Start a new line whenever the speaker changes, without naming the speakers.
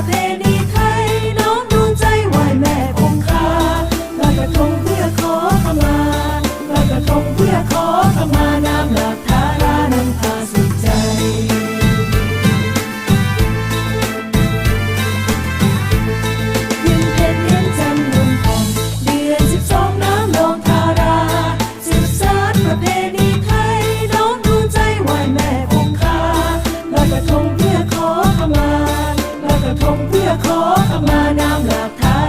ประเพีไทยน้อมดวงใจไหวแม่คงคาลอยกะทงเพื่อขอขมาลอยกะทงเพื่อขอขมาน้ำหลากทาราน้ำตาสุขใจ เดืนเพ็ญเนจันทร์นทองเดือนสิบสองน้ำนองทาราสืบสานประเพณี อขอขมาน้ำหลากทา